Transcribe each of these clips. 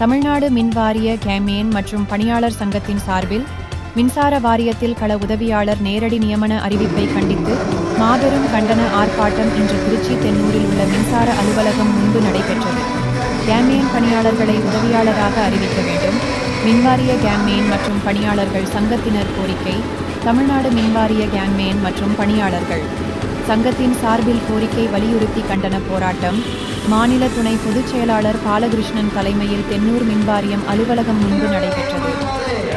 தமிழ்நாடு மின் வாரிய கேமேன் மற்றும் பணியாளர் சங்கத்தின் சார்பில் மின்சார வாரியத்தில் கள உதவியாளர் நேரடி நியமன அறிவிப்பை கண்டித்து மாபெரும் கண்டன ஆர்ப்பாட்டம் இன்று திருச்சி தென்னூரில் உள்ள மின்சார அலுவலகம் முன்பு நடைபெற்றது. கேமேன் பணியாளர்களை உதவியாளராக அறிவிக்க வேண்டும். மின்வாரிய கேம்மேன் மற்றும் பணியாளர்கள் சங்கத்தினர் கோரிக்கை தமிழ்நாடு மின்வாரிய கேம்மேன் மற்றும் பணியாளர்கள். சங்கத்தின் சார்பில் கோரிக்கை வலியுறுத்தி கண்டன போராட்டம் மாநில துணை பொதுச் செயலாளர் பாலகிருஷ்ணன் தலைமையில் தென்னூர் மின்வாரியம் அலுவலகம் முன்பு நடைபெற்றது.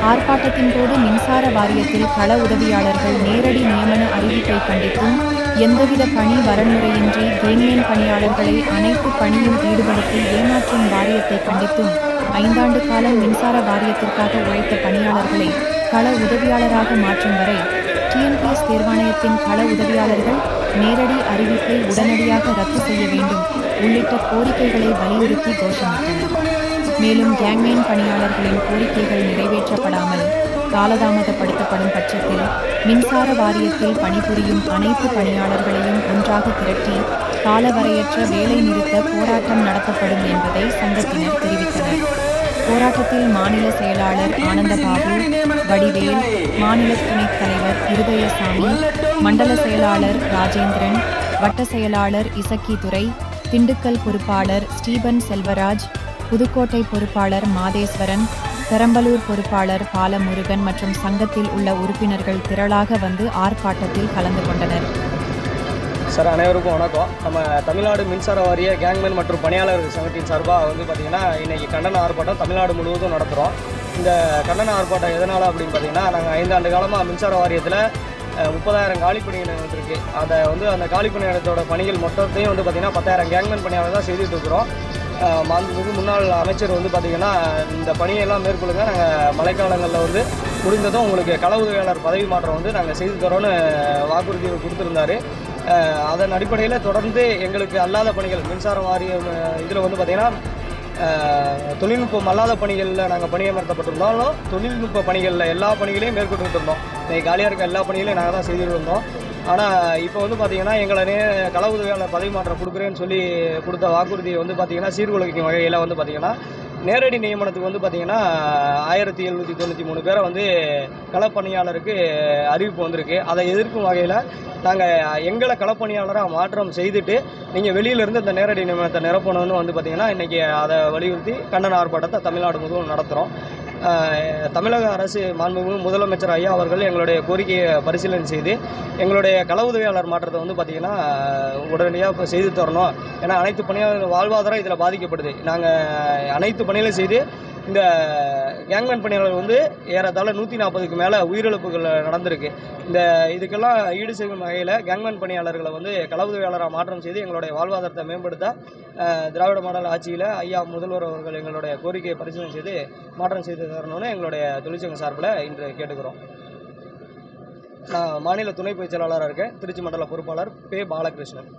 ஆர்ப்பாட்டத்தின் போது மின்சார வாரியத்தில் கள உதவியாளர்கள் நேரடி நியமன அறிவிப்பை கண்டித்தும் எந்தவித பணி வரன்முறையின்றி கேன்மேன் பணியாளர்களை அனைத்து பணியும் ஈடுபடுத்தி ஏமாற்றும் வாரியத்தை கண்டித்தும் ஐந்தாண்டு காலம் மின்சார வாரியத்திற்காக உழைத்த பணியாளர்களை கள உதவியாளராக மாற்றும் வரை டிஎன்பிஎஸ் தேர்வாணையத்தின் கள உதவியாளர்கள் நேரடி அறிவிப்பை உடனடியாக ரத்து செய்ய வேண்டும். உள்ளிட்ட கோரிக்கைகளை வலியுறுத்தி கோஷமிட்டனர். மேலும் கேங்மேன் பணியாளர்களின் கோரிக்கைகள் நிறைவேற்றப்படாமல் காலதாமதப்படுத்தப்படும் பட்சத்தில் மின்சார வாரியத்தில் பணிபுரியும் அனைத்து பணியாளர்களையும் ஒன்றாக திரட்டி காலவரையற்ற வேலை நிறுத்த போராட்டம் நடத்தப்படும் என்பதை சங்கத்தினர் தெரிவித்தனர். போராட்டத்தில் மாநில செயலாளர் ஆனந்தபாபு வடிவேல் மாநில துணைத் தலைவர் இருதயசாமி மண்டல செயலாளர் ராஜேந்திரன் வட்ட செயலாளர் இசக்கி துரை திண்டுக்கல் பொறுப்பாளர் ஸ்டீபன் செல்வராஜ் புதுக்கோட்டை பொறுப்பாளர் மாதேஸ்வரன் பெரம்பலூர் பொறுப்பாளர் பாலமுருகன் மற்றும் சங்கத்தில் உள்ள உறுப்பினர்கள் திரளாக வந்து ஆர்ப்பாட்டத்தில் கலந்து கொண்டனர். சார் அனைவருக்கும் வணக்கம். நம்ம தமிழ்நாடு மின்சார வாரிய கேங்மேன் மற்றும் பணியாளர்கள் சங்கத்தின் சார்பாக வந்து பார்த்திங்கன்னா இன்றைக்கி கண்டன ஆர்ப்பாட்டம் தமிழ்நாடு முழுவதும் நடத்துகிறோம் இந்த கண்டன ஆர்ப்பாட்டம் எதனால் அப்படின்னு பார்த்தீங்கன்னா நாங்கள் ஐந்தாண்டு காலமாக மின்சார வாரியத்தில் முப்பதாயிரம் காலிப்பணி இடம் வந்திருக்கு. அதை வந்து அந்த காலிப்பணி இடத்தோட பணிகள் மொத்தத்தையும் வந்து பார்த்திங்கன்னா பத்தாயிரம் கேங்மேன் பணியாளர் தான் செய்துட்டு இருக்கிறோம். மாண்புமிகு முன்னாள் அமைச்சர் வந்து பார்த்திங்கன்னா இந்த பணியெல்லாம் மேற்கொள்ளுங்க. நாங்கள் மழைக்காலங்களில் வந்து முடிந்ததும் உங்களுக்கு கள உதவியாளர் பதவி மாற்றம் வந்து நாங்கள் செய்து தரோன்னு வாக்குறுதி கொடுத்துருந்தாரு. அதன் அடிப்படையில் தொடர்ந்து எங்களுக்கு அல்லாத பணிகள் மின்சார வாரியம் இதில் வந்து பார்த்திங்கன்னா தொழில்நுட்பம் அல்லாத பணிகளில் நாங்கள் பணியமர்த்தப்பட்டிருந்தாலும் தொழில்நுட்ப பணிகளில் எல்லா பணிகளையும் மேற்கொண்டுட்டு இருந்தோம் இன்றைக்கி காலியாக இருக்க எல்லா பணிகளையும் நாங்கள் தான் செய்துட்டு இருந்தோம் ஆனால் இப்போ வந்து பார்த்திங்கன்னா எங்களை நே கள உதவியாளர் பதவி மாற்றம் கொடுக்குறேன்னு சொல்லி கொடுத்த வாக்குறுதியை வந்து பார்த்திங்கன்னா சீர்குலைக்கும் வகையில் வந்து பார்த்திங்கன்னா நேரடி நியமனத்துக்கு வந்து பார்த்திங்கன்னா ஆயிரத்தி எழுநூற்றி தொண்ணூற்றி மூணு பேரை வந்து களப்பணியாளருக்கு அறிவிப்பு வந்திருக்கு. அதை எதிர்க்கும் வகையில் நாங்கள் எங்களை களப்பணியாளராக மாற்றம் செய்துட்டு நீங்கள் வெளியிலேருந்து இந்த நேரடி நியமனத்தை நிரப்பணும்னு வந்து பார்த்திங்கன்னா இன்றைக்கி அதை வலியுறுத்தி கண்டன ஆர்ப்பாட்டத்தை தமிழ்நாடு முழுவதும் நடத்துகிறோம் தமிழக அரசு மாண்புமிகு முதலமைச்சர் ஐயா அவர்கள் எங்களுடைய கோரிக்கையை பரிசீலனை செய்து எங்களுடைய கள உதவியாளர் மாற்றத்தை வந்து பார்த்திங்கன்னா உடனடியாக இப்போ செய்து தரணும். ஏன்னா அனைத்து பணியாளர்கள் வாழ்வாதாரம் இதில் பாதிக்கப்படுது. நாங்கள் அனைத்து பணிகளையும் செய்து இந்த கேங்மேன் பணியாளர் வந்து ஏறத்தாழ நூற்றி நாற்பதுக்கு மேலே உயிரிழப்புகள் நடந்திருக்கு. இந்த இதுக்கெல்லாம் ஈடு செய்யும் வகையில் கேங்மேன் பணியாளர்களை வந்து களவுதவியாளராக மாற்றம் செய்து எங்களுடைய வாழ்வாதாரத்தை மேம்படுத்த திராவிட மாடல் ஆட்சியில் ஐயா முதல்வர் அவர்கள் எங்களுடைய கோரிக்கையை பரிசீலனை செய்து மாற்றம் செய்து தரணும்னு எங்களுடைய தொழிற்சங்க சார்பில் இன்று கேட்டுக்கிறோம். நான் மாநில துணை பொதுச் செயலாளராக இருக்கேன். திருச்சி மண்டல பொறுப்பாளர் பே பாலகிருஷ்ணன்.